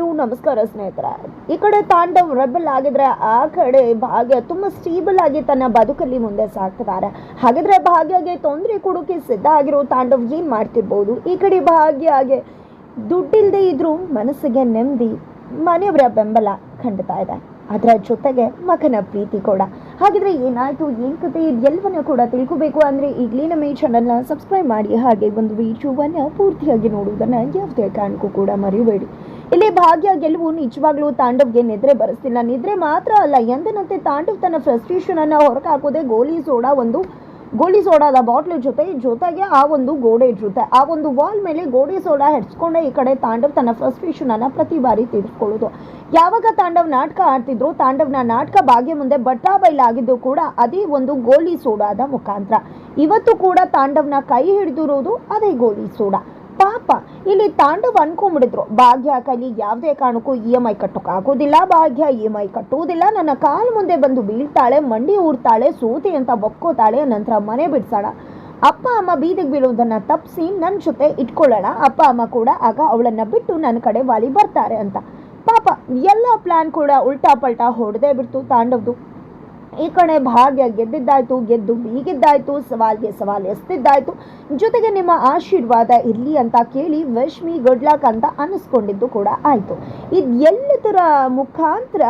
ನಮಸ್ಕಾರ ಸ್ನೇಹಿತರೆ. ಈ ಕಡೆ ತಾಂಡವ್ ರೆಬಲ್ ಆಗಿದ್ರೆ ಆ ಕಡೆ ಭಾಗ್ಯ ತುಂಬ ಸ್ಟೀಬಲ್ ಆಗಿ ತನ್ನ ಬದುಕಲ್ಲಿ ಮುಂದೆ ಸಾಗ್ತಿದ್ದಾರೆ ಹಾಗಿದ್ರೆ ಭಾಗ್ಯಗೆ ತೊಂದರೆ ಕೊಡೋಕೆ ಸಿದ್ಧ ಆಗಿರೋ ತಾಂಡವ್ ಏನು ಮಾಡ್ತಿರ್ಬೋದು? ಈ ಕಡೆ ಭಾಗ್ಯಗೆ ದುಡ್ಡಿಲ್ಲದೆ ಇದ್ರೂ ಮನಸ್ಸಿಗೆ ನೆಮ್ಮದಿ, ಮನೆಯವರ ಬೆಂಬಲ ಖಂಡಿತ ಇದೆ. ಅದರ ಜೊತೆಗೆ ಮಗನ ಪ್ರೀತಿ ಕೂಡ. ಹಾಗಿದ್ರೆ ಏನಾಯ್ತು? ಏನ್ ಕತೆ? ಎಲ್ಲವನ್ನ ಕೂಡ ತಿಳ್ಕೋಬೇಕು ಅಂದ್ರೆ ಈಗಲೇ ನಮ್ಮ ಈ ಚಾನಲ್ನ ಸಬ್ಸ್ಕ್ರೈಬ್ ಮಾಡಿ. ಹಾಗೆ ಒಂದು ವಿಡಿಯೋವನ್ನ ಪೂರ್ತಿಯಾಗಿ ನೋಡುವುದನ್ನ ಯಾವುದೇ ಕಾರಣಕ್ಕೂ ಕೂಡ ಮರೆಯಬೇಡಿ ಇಲ್ಲಿ ಭಾಗ್ಯ ಗೆಲುವು ನಿಜವಾಗ್ಲೂ ತಾಂಡವ್ಗೆ ನಿದ್ರೆ ಬರೆಸ್ತಿಲ್ಲ. ನಿದ್ರೆ ಮಾತ್ರ ಅಲ್ಲ, ಎಂದಿನಂತೆ ತಾಂಡವ್ ತನ್ನ ಫ್ರಸ್ಟ್ರೇಷನ್ ಅನ್ನ ಹೊರಕಾಕೋದೆ ಗೋಲಿ ಸೋಡಾ ಒಂದು, ಗೋಲಿ ಸೋಡಾದ ಬಾಟ್ಲ್ ಜೊತೆ ಜೊತೆಗೆ ಆ ಒಂದು ಗೋಡೆ ಜೊತೆ ಆ ಒಂದು ವಾಲ್ ಮೇಲೆ ಗೋಡೆ ಸೋಡಾ ಹೆಡ್ಸ್ಕೊಂಡೆ ಈ ಕಡೆ ತಾಂಡವ್ ತನ್ನ ಫ್ರಸ್ಟ್ರೇಷನ್ ಅನ್ನ ಪ್ರತಿ ಬಾರಿ ತೀರಿಸ್ಕೊಳ್ಳೋದು. ಯಾವಾಗ ತಾಂಡವ್ ನಾಟಕ ಆಡ್ತಿದ್ರು ತಾಂಡವ್ನ ನಾಟಕ ಭಾಗ್ಯ ಮುಂದೆ ಬಟ್ಟಾ ಬೈಲಾಗಿದ್ದು ಕೂಡ ಅದೇ ಒಂದು ಗೋಲಿ ಸೋಡಾದ ಮುಖಾಂತರ. ಇವತ್ತು ಕೂಡ ತಾಂಡವ್ನ ಕೈ ಹಿಡಿದಿರೋದು ಅದೇ ಗೋಲಿ ಸೋಡಾ. ಪಾಪ. ಇಲ್ಲಿ ತಾಂಡವ್ ಅನ್ಕೊಂಡ್ಬಿಡಿದ್ರು. ಭಾಗ್ಯ, ಕೈಲಿ ಯಾವುದೇ ಕಾರಣಕ್ಕೂ E M I ಕಟ್ಟೋಕ್ಕಾಗೋದಿಲ್ಲ Bhagya, E M I ಕಟ್ಟುವುದಿಲ್ಲ ನನ್ನ ಕಾಲು ಮುಂದೆ ಬಂದು ಬೀಳ್ತಾಳೆ, ಮಂಡಿ ಊರ್ತಾಳೆ, ಸೂತಿ ಅಂತ ಬಕ್ಕೋತಾಳೆ. ನಂತರ ಮನೆ ಬಿಡ್ಸಾಳ. ಅಪ್ಪ, ಅಮ್ಮ ಬೀದಿಗೆ ಬೀಳುವುದನ್ನ ತಪ್ಪಿಸಿ ನನ್ನ ಜೊತೆ ಇಟ್ಕೊಳ್ಳೋಣ. ಅಪ್ಪ, ಅಮ್ಮ ಕೂಡ ಆಗ ಅವಳನ್ನ ಬಿಟ್ಟು ನನ್ನ ಕಡೆ ವಾಲಿ ಬರ್ತಾರೆ ಅಂತ. ಪಾಪ, ಎಲ್ಲ ಪ್ಲಾನ್ ಕೂಡ ಉಲ್ಟಾ ಪಲ್ಟಾ ಹೊಡೆದೇ ಬಿಡ್ತು ತಾಂಡವ್ದು. ಈ ಕಡೆ ಭಾಗ್ಯ ಗೆದ್ದಿದ್ದಾಯ್ತು, ಗೆದ್ದು ಬೀಗಿದ್ದಾಯ್ತು ಸವಾಲ್ಗೆ ಸವಾಲ್ ಎಸ್ತಿದ್ದಾಯ್ತು. ಜೊತೆಗೆ ನಿಮ್ಮ ಆಶೀರ್ವಾದ ಇರಲಿ ಅಂತ ಕೇಳಿ ವಿಶ್ ಮೀ ಗುಡ್ ಲಕ್ ಅಂತ ಅನ್ನಿಸ್ಕೊಂಡಿದ್ದು ಕೂಡ ಆಯಿತು. ಇದು ಎಲ್ಲದರ ಮುಖಾಂತರ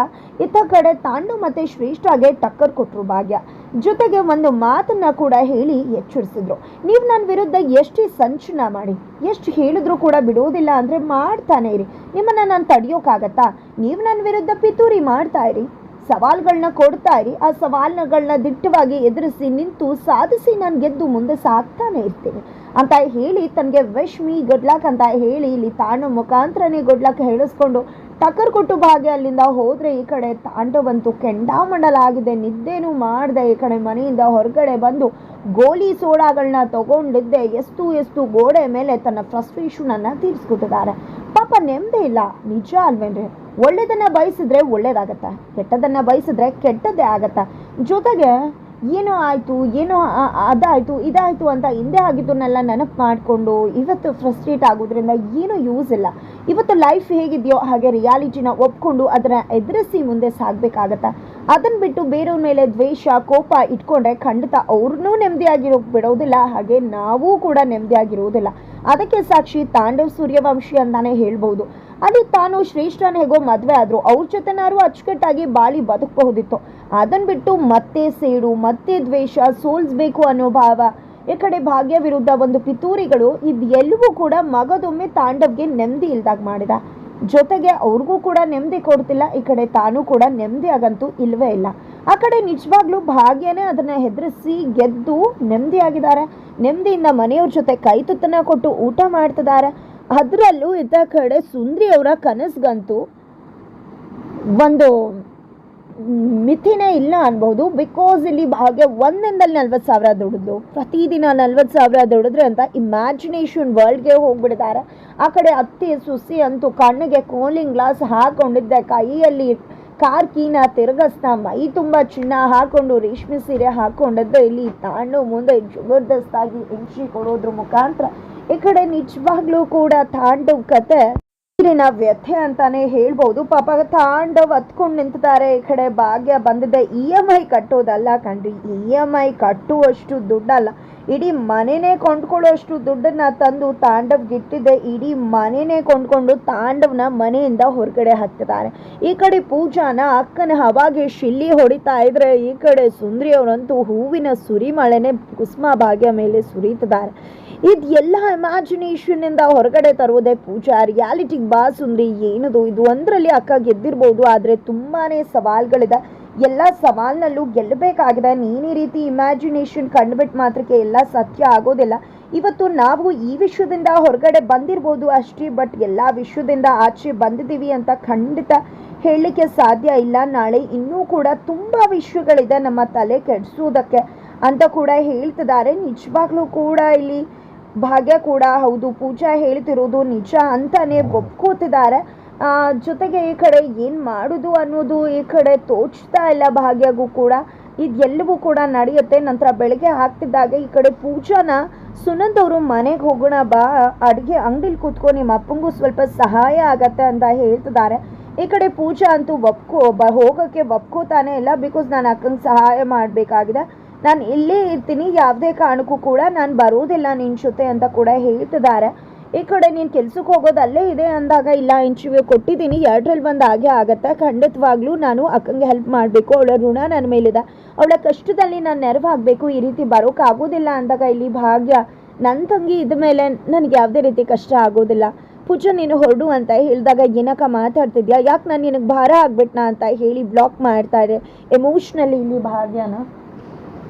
ಇತ್ತ ಕಡೆ ತಾಂಡು ಮತ್ತು ಶ್ರೇಷ್ಠಗೆ ಟಕ್ಕರ್ ಕೊಟ್ಟರು ಭಾಗ್ಯ. ಜೊತೆಗೆ ಒಂದು ಮಾತನ್ನ ಕೂಡ ಹೇಳಿ ಎಚ್ಚರಿಸಿದ್ರು. ನೀವು ನನ್ನ ವಿರುದ್ಧ ಎಷ್ಟೇ ಸಂಚನ ಮಾಡಿ, ಎಷ್ಟು ಹೇಳಿದ್ರು ಕೂಡ ಬಿಡೋದಿಲ್ಲ ಅಂದರೆ ಮಾಡ್ತಾನೆ ಇರಿ. ನಿಮ್ಮನ್ನು ನಾನು ತಡೆಯೋಕ್ಕಾಗತ್ತಾ ನೀವು ನನ್ನ ವಿರುದ್ಧ ಪಿತೂರಿ ಮಾಡ್ತಾ ಇರಿ. ಸವಾಲ್ಗಳನ್ನ ಕೊಡ್ತಾ ಇರಿ ಆ ಸವಾಲುಗಳನ್ನ ದಿಟ್ಟವಾಗಿ ಎದುರಿಸಿ ನಿಂತು ಸಾಧಿಸಿ ನಾನು ಗೆದ್ದು ಮುಂದೆ ಸಾಕ್ತಾನೆ ಇರ್ತೀನಿ. ಅಂತ ಹೇಳಿ ತನಗೆ ವಿಶ್ ಮೀ ಗುಡ್ ಲಕ್ ಅಂತ ಹೇಳಿ ಇಲ್ಲಿ ತಾಣು ಮುಖಾಂತರನೇ ಗುಡ್ ಲಕ್ ಹೇಳಿಸ್ಕೊಂಡು ಟಕ್ಕರ್ ಕೊಟ್ಟು ಭಾಗ್ಯ ಅಲ್ಲಿಂದ ಹೋದರೆ ಈ ಕಡೆ ತಾಂಡವಂತು ಕೆಂಡಾಮಂಡಲಾಗಿದೆ ನಿದ್ದೆನೂ ಮಾಡದೆ ಈ ಕಡೆ ಮನೆಯಿಂದ ಹೊರಗಡೆ ಬಂದು ಗೋಲಿ ಸೋಡಾಗಳನ್ನ ತಗೊಂಡಿದ್ದೆ. ಎಷ್ಟು ಎಷ್ಟು ಗೋಡೆ ಮೇಲೆ ತನ್ನ ಫ್ರಸ್ಟ್ರೇಷನನ್ನು ತೀರಿಸ್ಕೊತಿದ್ದಾರೆ ಪಾಪ ನೆಮ್ಮದಿ ಇಲ್ಲ. ನಿಜ ಅಲ್ವೇನ್ರಿ? ಒಳ್ಳೇದನ್ನು ಬಯಸಿದ್ರೆ ಒಳ್ಳೇದಾಗತ್ತೆ. ಕೆಟ್ಟದನ್ನು ಬಯಸಿದ್ರೆ ಕೆಟ್ಟದ್ದೇ ಆಗತ್ತೆ. ಜೊತೆಗೆ ಏನೋ ಆಯಿತು, ಏನೋ ಅದಾಯಿತು, ಇದಾಯಿತು ಅಂತ ಹಿಂದೆ ಆಗಿದ್ದನ್ನೆಲ್ಲ ನೆನಪು ಮಾಡಿಕೊಂಡು ಇವತ್ತು ಫ್ರಸ್ಟ್ರೇಟ್ ಆಗೋದ್ರಿಂದ ಏನೂ ಯೂಸ್ ಇಲ್ಲ. ಇವತ್ತು ಲೈಫ್ ಹೇಗಿದೆಯೋ ಹಾಗೆ ರಿಯಾಲಿಟಿನ ಒಪ್ಕೊಂಡು ಅದನ್ನು ಎದುರಿಸಿ ಮುಂದೆ ಸಾಗಬೇಕಾಗತ್ತ? ಅದನ್ನ ಬಿಟ್ಟು ಬೇರೆಯವ್ರ ಮೇಲೆ ದ್ವೇಷ, ಕೋಪ ಇಟ್ಕೊಂಡ್ರೆ ಖಂಡಿತ ಅವ್ರನ್ನೂ ನೆಮ್ಮದಿಯಾಗಿರೋ ಬಿಡೋದಿಲ್ಲ, ಹಾಗೆ ನಾವು ಕೂಡ ನೆಮ್ಮದಿಯಾಗಿರುವುದಿಲ್ಲ ಅದಕ್ಕೆ ಸಾಕ್ಷಿ ತಾಂಡವ್ ಸೂರ್ಯವಂಶಿ ಅಂತಾನೆ ಹೇಳ್ಬೋದು. ಅಲ್ಲಿ ತಾನು ಶ್ರೇಷ್ಠನ ಹೇಗೋ ಮದುವೆ ಆದ್ರು ಅವ್ರ ಜೊತೆನಾರು ಅಚ್ಚುಕಟ್ಟಾಗಿ ಬಾಳಿ ಬದುಕಬಹುದಿತ್ತು. ಅದನ್ನು ಬಿಟ್ಟು ಮತ್ತೆ ಸೇಡು, ಮತ್ತೆ ದ್ವೇಷ ಸೋಲ್ಸ್ಬೇಕು ಅನ್ನೋ ಭಾವ. ಈ ಕಡೆ ಭಾಗ್ಯ ವಿರುದ್ಧ ಒಂದು ಪಿತೂರಿಗಳು ಇದೆಲ್ಲವೂ ಕೂಡ ಮಗದೊಮ್ಮೆ ತಾಂಡವ್ಗೆ ನೆಮ್ಮದಿ ಇಲ್ದಾಗ ಮಾಡಿದ. ಜೊತೆಗೆ ಅವ್ರಿಗೂ ಕೂಡ ನೆಮ್ಮದಿ ಕೊಡ್ತಿಲ್ಲ. ಈ ಕಡೆ ತಾನು ಕೂಡ ನೆಮ್ಮದಿ ಆಗಂತೂ ಇಲ್ಲವೇ ಇಲ್ಲ. ಆ ಕಡೆ ನಿಜವಾಗ್ಲೂ ಭಾಗ್ಯನೇ ಅದನ್ನ ಹೆದರಿಸಿ ಗೆದ್ದು ನೆಮ್ಮದಿಯಾಗಿದ್ದಾರೆ ನೆಮ್ಮದಿಯಿಂದ ಮನೆಯವ್ರ ಜೊತೆ ಕೈ ತುತ್ತನ ಕೊಟ್ಟು ಊಟ ಮಾಡ್ತಿದ್ದಾರೆ. ಅದರಲ್ಲೂ ಇದ್ದ ಕಡೆ ಸುಂದ್ರಿ ಅವರ ಕನಸ್ಗಂತೂ ಒಂದು ಮಿತಿನೇ ಇಲ್ಲ ಅನ್ಬಹುದು. ಬಿಕಾಸ್ ಇಲ್ಲಿ ಭಾಗ್ಯ ಒಂದಿನದಲ್ಲಿ ನಲ್ವತ್ತು ಸಾವಿರ ದುಡಿದ್ಲು. ಪ್ರತಿದಿನ ನಲ್ವತ್ತು ಸಾವಿರ ದುಡಿದ್ರೆ ಅಂತ ಇಮ್ಯಾಜಿನೇಷನ್ ವರ್ಲ್ಡ್ಗೆ ಹೋಗ್ಬಿಡ್ತಾರೆ. ಆ ಕಡೆ ಅತ್ತಿ ಸುಸಿ ಅಂತೂ ಕಣ್ಣಿಗೆ ಕೂಲಿಂಗ್ ಗ್ಲಾಸ್ ಹಾಕೊಂಡಿದ್ದೆ. ಕೈಯಲ್ಲಿ ಕಾರ್ ಕೀನ ತಿರುಗಿಸ್ತಾ ಮೈ ತುಂಬ ಚಿನ್ನ ಹಾಕೊಂಡು ರೇಷ್ಮೆ ಸೀರೆ ಹಾಕೊಂಡಿದ್ದೆ. ಇಲ್ಲಿ ತಾಂಡು ಮುಂದೆ ಜಬರ್ದಸ್ತಾಗಿ ಎಂಟ್ರಿ ಕೊಡೋದ್ರ ಮುಖಾಂತರ ಈ ಕಡೆ ನಿಜವಾಗ್ಲೂ ಕೂಡ ತಾಂಡು ಕತೆ. ನೀರಿನ ವ್ಯಥೆ ಅಂತಾನೆ ಹೇಳ್ಬೋದು. ಪಾಪ ತಾಂಡವ್ ಹತ್ಕೊಂಡು ನಿಂತಿದ್ದಾರೆ. ಈ ಕಡೆ ಭಾಗ್ಯ ಬಂದಿದೆ. ಇ ಎಂ ಐ ಕಟ್ಟೋದಲ್ಲ ಕಣ್ರಿ. ಇ ಎಂ ಐ ಕಟ್ಟುವಷ್ಟು ದುಡ್ಡಲ್ಲ. ಇಡೀ ಮನೆನೇ ಕೊಂಡ್ಕೊಳ್ಳೋಷ್ಟು ದುಡ್ಡನ್ನ ತಂದು ತಾಂಡವ್ ಗಿಟ್ಟಿದೆ ಇಡೀ ಮನೆನೇ ಕೊಂಡ್ಕೊಂಡು ತಾಂಡವ್ನ ಮನೆಯಿಂದ ಹೊರಗಡೆ ಹಾಕ್ತಿದ್ದಾರೆ. ಈ ಕಡೆ ಪೂಜಾನ ಅಕ್ಕನ ಹವಾಗೆ ಶಿಲ್ಲಿ ಹೊಡಿತಾ ಇದ್ರೆ ಈ ಕಡೆ ಸುಂದ್ರಿ ಅವರಂತೂ ಹೂವಿನ ಸುರಿಮಳೆನೆ ಕುಸುಮ ಭಾಗ್ಯ ಮೇಲೆ ಸುರಿತಿದ್ದಾರೆ. ಇದು ಎಲ್ಲ ಇಮ್ಯಾಜಿನೇಷನ್ ಇಂದ ಹೊರಗಡೆ ತರುವುದೇ ಪೂಜಾ ರಿಯಾಲಿಟಿಗೆ ಬಾ ಸುಂದ್ರಿ, ಏನದು ಇದು? ಒಂದರಲ್ಲಿ ಅಕ್ಕ ಗೆದ್ದಿರ್ಬೋದು, ಆದರೆ ತುಂಬಾನೇ ಸವಾಲುಗಳಿದೆ. ಎಲ್ಲ ಸವಾಲ್ನಲ್ಲೂ ಗೆಲ್ಲಬೇಕಾಗಿದೆ. ನೀನು ರೀತಿ ಇಮ್ಯಾಜಿನೇಷನ್ ಕಂಡುಬಿಟ್ಟು ಮಾತ್ರಕ್ಕೆ ಎಲ್ಲ ಸತ್ಯ ಆಗೋದಿಲ್ಲ. ಇವತ್ತು ನಾವು ಈ ವಿಶ್ವದಿಂದ ಹೊರಗಡೆ ಬಂದಿರ್ಬೋದು ಅಷ್ಟೇ, ಬಟ್ ಎಲ್ಲ ವಿಶ್ವದಿಂದ ಆಚೆ ಬಂದಿದ್ದೀವಿ ಅಂತ ಖಂಡಿತ ಹೇಳಲಿಕ್ಕೆ ಸಾಧ್ಯ ಇಲ್ಲ. ನಾಳೆ ಇನ್ನೂ ಕೂಡ ತುಂಬ ವಿಶ್ವಗಳಿದೆ ನಮ್ಮ ತಲೆ ಕೆಡಿಸೋದಕ್ಕೆ ಅಂತ ಕೂಡ ಹೇಳ್ತಿದ್ದಾರೆ. ನಿಜವಾಗ್ಲೂ ಕೂಡ ಇಲ್ಲಿ ಭಾಗ್ಯ ಕೂಡ ಹೌದು, ಪೂಜಾ ಹೇಳ್ತಿರೋದು ನಿಜ ಅಂತಾನೆ ಒಪ್ಕೋತಿದ್ದಾರೆ. ಜೊತೆಗೆ ಈ ಕಡೆ ಏನು ಮಾಡೋದು ಅನ್ನೋದು ಈ ಕಡೆ ತೋಚ್ತಾ ಇಲ್ಲ ಭಾಗ್ಯಗೂ ಕೂಡ. ಇದೆಲ್ಲವೂ ಕೂಡ ನಡೆಯುತ್ತೆ. ನಂತರ ಬೆಳಗ್ಗೆ ಹಾಕ್ತಿದ್ದಾಗ ಈ ಕಡೆ ಪೂಜಾನ ಸುನಂದ್ ಅವರು ಮನೆಗೆ ಹೋಗೋಣ ಬಾ, ಅಡುಗೆ ಅಂಗಡಿಲಿ ಕೂತ್ಕೊ ನಿಮ್ಮ ಅಪ್ಪಂಗೂ ಸ್ವಲ್ಪ ಸಹಾಯ ಆಗತ್ತೆ ಅಂತ ಹೇಳ್ತಿದ್ದಾರೆ. ಈ ಕಡೆ ಪೂಜಾ ಅಂತೂ ಒಪ್ಕೋ, ಬ, ಹೋಗೋಕ್ಕೆ ಒಪ್ಕೋತಾನೆ ಇಲ್ಲ ಬಿಕಾಸ್ ನಾನು ಅಕ್ಕಂಗೆ ಸಹಾಯ ಮಾಡಬೇಕಾಗಿದೆ. ನಾನು ಇಲ್ಲೇ ಇರ್ತೀನಿ, ಯಾವುದೇ ಕಾರಣಕ್ಕೂ ಕೂಡ ನಾನು ಬರೋದಿಲ್ಲ ನಿನ್ನ ಜೊತೆ ಅಂತ ಕೂಡ ಹೇಳ್ತಿದ್ದಾರೆ. ಈ ಕಡೆ ನೀನು ಕೆಲ್ಸಕ್ಕೆ ಹೋಗೋದು ಅಲ್ಲೇ ಇದೆ ಅಂದಾಗ, ಇಲ್ಲ ಇಂಟರ್ವ್ಯೂ ಕೊಟ್ಟಿದ್ದೀನಿ, ಎರಡರಲ್ಲಿ ಒಂದು ಹಾಗೆ ಆಗುತ್ತೆ. ಖಂಡಿತವಾಗ್ಲೂ ನಾನು ಅಕ್ಕಂಗೆ ಹೆಲ್ಪ್ ಮಾಡಬೇಕು, ಅವಳ ಋಣ ನನ್ನ ಮೇಲಿದೆ. ಅವಳ ಕಷ್ಟದಲ್ಲಿ ನಾನು ನೆರವಾಗಬೇಕು ಈ ರೀತಿ ಬರೋಕ್ಕಾಗೋದಿಲ್ಲ ಅಂದಾಗ ಇಲ್ಲಿ ಭಾಗ್ಯ ನನ್ನ ತಂಗಿ ಇದ ಮೇಲೆ ನನಗೆ ಯಾವುದೇ ರೀತಿ ಕಷ್ಟ ಆಗೋದಿಲ್ಲ. ಪೂಜಾ, ನೀನು ಹೊರಡು ಅಂತ ಹೇಳಿದಾಗ ಏನಕ್ಕ ಮಾತಾಡ್ತಿದ್ಯಾ? ಯಾಕೆ ನಾನು ನಿನಗೆ ಭಾರ ಆಗ್ಬಿಟ್ನಾ ಅಂತ ಹೇಳಿ ಬ್ಲಾಕ್ ಮಾಡ್ತಾರೆ ಎಮೋಷ್ನಲಿ ಇಲ್ಲಿ ಭಾಗ್ಯನ.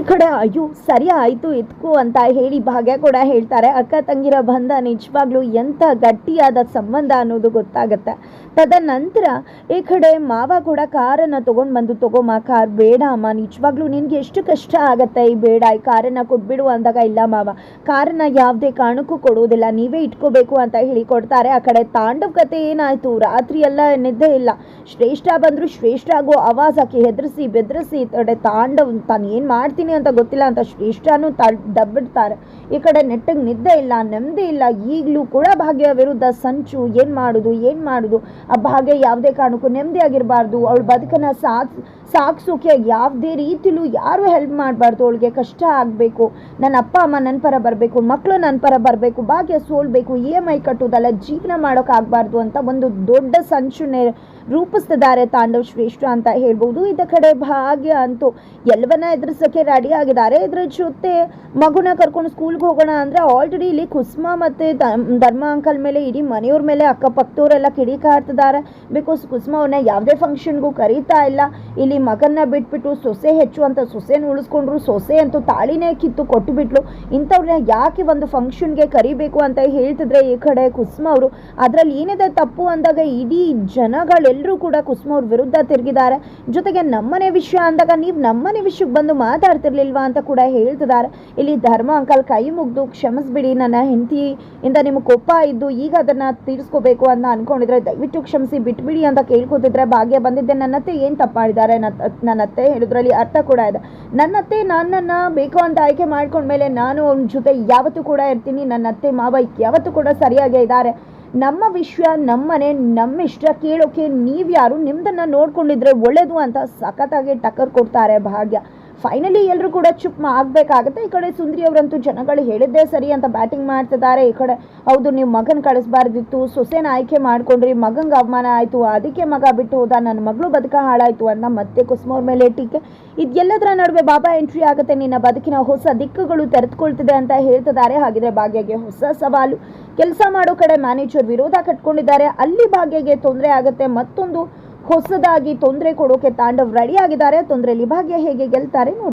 ಈ ಕಡೆ ಅಯ್ಯೋ, ಸರಿ ಆಯ್ತು, ಇದ್ಕು ಅಂತ ಹೇಳಿ ಭಾಗ್ಯ ಕೂಡ ಹೇಳ್ತಾರೆ. ಅಕ್ಕ ತಂಗಿರ ಬಂಧ ನಿಜವಾಗ್ಲೂ ಎಂಥ ಗಟ್ಟಿಯಾದ ಸಂಬಂಧ ಅನ್ನೋದು ಗೊತ್ತಾಗತ್ತೆ. ತದನಂತರ ಈ ಕಡೆ ಮಾವ ಕೂಡ ಕಾರನ್ನು ತೊಗೊಂಡು ಬಂದು ತಗೋಮ ಕಾರ್ ಬೇಡ ಅಮ್ಮ ನಿಜವಾಗ್ಲೂ ನಿನ್ಗೆ ಎಷ್ಟು ಕಷ್ಟ ಆಗತ್ತೆ ಈ ಬೇಡ, ಈ ಕಾರನ್ನು ಕೊಟ್ಬಿಡು ಅಂದಾಗ, ಇಲ್ಲ ಮಾವ, ಕಾರನ್ನ ಯಾವುದೇ ಕಾರಣಕ್ಕೂ ಕೊಡುವುದಿಲ್ಲ ನೀವೇ ಇಟ್ಕೋಬೇಕು ಅಂತ ಹೇಳಿ ಕೊಡ್ತಾರೆ. ಆ ಕಡೆ ತಾಂಡವ್ ಕತೆ ಏನಾಯ್ತು? ರಾತ್ರಿ ಎಲ್ಲ ನಿದ್ದೆ ಇಲ್ಲ. ಶ್ರೇಷ್ಠ ಬಂದ್ರು ಶ್ರೇಷ್ಠ ಆಗೋ ಆವಾಜ್ ಹಾಕಿ ಹೆದರಿಸಿ, ಬೆದರಿಸಿ, ಈ ಕಡೆ ತಾಂಡವ್ ತಾನು ಏನು ಮಾಡ್ತೀನಿ ಅಂತ ಗೊತ್ತಿಲ್ಲ ಅಂತ ಇಷ್ಟಾನು ತ ದಬ್ಬಿಡ್ತಾರೆ. ಈ ಕಡೆ ನೆಟ್ಟಗೆ ನಿದ್ದೆ ಇಲ್ಲ, ನೆಮ್ಮದಿ ಇಲ್ಲ, ಈಗಲೂ ಕೂಡ ಭಾಗ್ಯ ವಿರುದ್ಧ ಸಂಚು ಏನು ಮಾಡೋದು ಏನು ಮಾಡೋದು? ಆ ಭಾಗ್ಯ ಯಾವುದೇ ಕಾರಣಕ್ಕೂ ನೆಮ್ಮದಿಯಾಗಿರಬಾರ್ದು ಅವಳು ಬದುಕನ್ನು ಸಾಕ್ ಸಾಕ್ಸೋಕೆ ಯಾವುದೇ ರೀತಿಲೂ ಯಾರು ಹೆಲ್ಪ್ ಮಾಡಬಾರ್ದು. ಅವಳಿಗೆ ಕಷ್ಟ ಆಗಬೇಕು. ನನ್ನ ಅಪ್ಪ, ಅಮ್ಮ ನನ್ನ ಪರ ಬರಬೇಕು ಮಕ್ಕಳು ನನ್ನ ಪರ ಬರಬೇಕು, ಭಾಗ್ಯ ಸೋಲ್ಬೇಕು, ಇ ಎಂ ಐ ಕಟ್ಟೋದಲ್ಲ, ಜೀವನ ಮಾಡೋಕ್ಕಾಗಬಾರ್ದು ಅಂತ ಒಂದು ದೊಡ್ಡ ಸಂಚುನೆ ರೂಪಿಸ್ತಿದ್ದಾರೆ ತಾಂಡವ್ ಶ್ರೇಷ್ಠ ಅಂತ ಹೇಳ್ಬೋದು. ಇದ ಕಡೆ ಭಾಗ್ಯ ಅಂತೂ ಎಲ್ಲವನ್ನ ಎದುರಿಸೋಕೆ ರೆಡಿ ಆಗಿದ್ದಾರೆ. ಇದ್ರ ಜೊತೆ ಮಗುನ ಕರ್ಕೊಂಡು ಸ್ಕೂಲ್ಗೆ ಹೋಗೋಣ ಅಂದ್ರೆ ಆಲ್ರೆಡಿ ಇಲ್ಲಿ ಕುಸ್ಮಾ ಮತ್ತೆ ಧರ್ಮ ಅಂಕಲ್ ಮೇಲೆ ಇಡೀ ಮನೆಯವ್ರ ಮೇಲೆ ಅಕ್ಕಪಕ್ಕದವರೆಲ್ಲ ಕಿಡಿಕಾಡ್ತಿದ್ದಾರೆ. ಬಿಕಾಸ್ ಕುಸ್ಮಾ ಅವ್ರನ್ನ ಯಾವುದೇ ಫಂಕ್ಷನ್ಗೂ ಕರೀತಾ ಇಲ್ಲ. ಇಲ್ಲಿ ಮಗನ್ನ ಬಿಟ್ಬಿಟ್ಟು ಸೊಸೆ ಹೆಚ್ಚು ಅಂತ ಸೊಸೆನ ಉಳಿಸ್ಕೊಂಡ್ರು, ಸೊಸೆ ಅಂತೂ ತಾಳಿನೇ ಕಿತ್ತು ಕೊಟ್ಟು ಬಿಟ್ಲು ಇಂಥವ್ರನ್ನ ಯಾಕೆ ಒಂದು ಫಂಕ್ಷನ್ಗೆ ಕರಿಬೇಕು ಅಂತ ಹೇಳ್ತಿದ್ರೆ ಈ ಕಡೆ ಕುಸ್ಮಾ ಅವರು. ಅದರಲ್ಲಿ ಏನಿದೆ ತಪ್ಪು ಅಂದಾಗ ಇಡೀ ಜನಗಳೆಲ್ಲರೂ ಕೂಡ ಕುಸುಮ ಅವ್ರ ವಿರುದ್ಧ ತಿರುಗಿದ್ದಾರೆ. ಜೊತೆಗೆ ನಮ್ಮನೆ ವಿಷಯ ಅಂದಾಗ ನೀವು ನಮ್ಮನೆ ವಿಷಯಕ್ಕೆ ಬಂದು ಮಾತಾಡ್ತಿರ್ಲಿಲ್ವಾ ಅಂತ ಕೂಡ ಹೇಳ್ತಿದ್ದಾರೆ. ಇಲ್ಲಿ ಧರ್ಮ ಅಂಕಲ್ ಕೈ ಮುಗ್ದು ಕ್ಷಮಿಸ್ಬಿಡಿ, ನನ್ನ ಹೆಂಡತಿ ಇಂದ ನಿಮ್ಗೆ ಕೊಪ್ಪ ಇದ್ದು ಈಗ ಅದನ್ನ ತೀರಿಸ್ಕೋಬೇಕು ಅಂತ ಅನ್ಕೊಂಡಿದ್ರೆ ದಯವಿಟ್ಟು ಕ್ಷಮಿಸಿ, ಬಿಟ್ಬಿಡಿ ಅಂತ ಕೇಳ್ಕೊತಿದ್ರೆ ಭಾಗ್ಯ ಬಂದಿದ್ದೆ. ನನ್ನ ಅತ್ತೆ ಏನು ತಪ್ಪಾಡಿದ್ದಾರೆ ನನ್ನ ನನ್ನ ಅತ್ತೆ ಹೇಳಿದ್ರಲ್ಲಿ ಅರ್ಥ ಕೂಡ ಇದೆ. ನನ್ನ ಅತ್ತೆ ನನ್ನನ್ನು ಬೇಕು ಅಂತ ಆಯ್ಕೆ ಮಾಡ್ಕೊಂಡ್ಮೇಲೆ ನಾನು ಅವ್ನ ಜೊತೆ ಯಾವತ್ತೂ ಕೂಡ ಇರ್ತೀನಿ. ನನ್ನತ್ತೆ ಮಾವ ಯಾವತ್ತೂ ಕೂಡ ಸರಿಯಾಗೇ ಇದ್ದಾರೆ. ನಮ್ಮ ವಿಷಯ ನಮ್ಮನೆ ನಮ್ಮ ಇಷ್ಟ ಕೇಳೋಕೆ ನೀವ್ಯಾರು ನಿಮ್ದನ್ನ ನೋಡ್ಕೊಂಡಿದ್ರೆ ಒಳ್ಳೆಯದು ಅಂತ ಸಖತ್ತಾಗಿ ಟಕ್ಕರ್ ಕೊಡ್ತಾರೆ ಭಾಗ್ಯ. ಫೈನಲಿ ಎಲ್ಲರೂ ಕೂಡ ಚುಪ್ ಆಗಬೇಕಾಗುತ್ತೆ. ಈ ಕಡೆ ಸುಂದ್ರಿ ಅವರಂತೂ ಜನಗಳು ಹೇಳಿದ್ದೇ ಸರಿ ಅಂತ ಬ್ಯಾಟಿಂಗ್ ಮಾಡ್ತಿದ್ದಾರೆ. ಈ ಕಡೆ ಹೌದು, ನೀವು ಮಗನ ಕಳಿಸ್ಬಾರ್ದಿತ್ತು. ಸೊಸೆನ ಆಯ್ಕೆ ಮಾಡ್ಕೊಂಡ್ರಿ. ಮಗಂಗೆ ಅವಮಾನ ಆಯಿತು. ಅದಕ್ಕೆ ಮಗ ಬಿಟ್ಟು ಹೋದ. ನನ್ನ ಮಗಳು ಬದುಕ ಹಾಳಾಯಿತು ಅಂತ ಮತ್ತೆ ಕುಸ್ಮೋರ್ ಅವ್ರ ಮೇಲೆ ಟೀಕೆ. ಇದೆಲ್ಲದರ ನಡುವೆ ಬಾಬಾ ಎಂಟ್ರಿ ಆಗುತ್ತೆ. ನಿನ್ನ ಬದುಕಿನ ಹೊಸ ದಿಕ್ಕುಗಳು ತೆರೆದುಕೊಳ್ತಿದೆ ಅಂತ ಹೇಳ್ತಿದ್ದಾರೆ. ಹಾಗಿದ್ರೆ ಭಾಗ್ಯಗೆ ಹೊಸ ಸವಾಲು. ಕೆಲಸ ಮಾಡೋ ಕಡೆ ಮ್ಯಾನೇಜರ್ ವಿರೋಧ ಕಟ್ಕೊಂಡಿದ್ದಾರೆ. ಅಲ್ಲಿ ಭಾಗ್ಯಗೆ ತೊಂದರೆ ಆಗುತ್ತೆ. ಮತ್ತೊಂದು ಹೊಸದಾಗಿ ತೊಂದರೆ ಕೊಡೋಕೆ ತಾಂಡವ್ ರೆಡಿ ಆಗಿದ್ದಾರೆ. ತೊಂದರೆಯಲ್ಲಿ ಭಾಗ್ಯ ಹೇಗೆ ಗೆಲ್ತಾರೆ ನೋಡಿ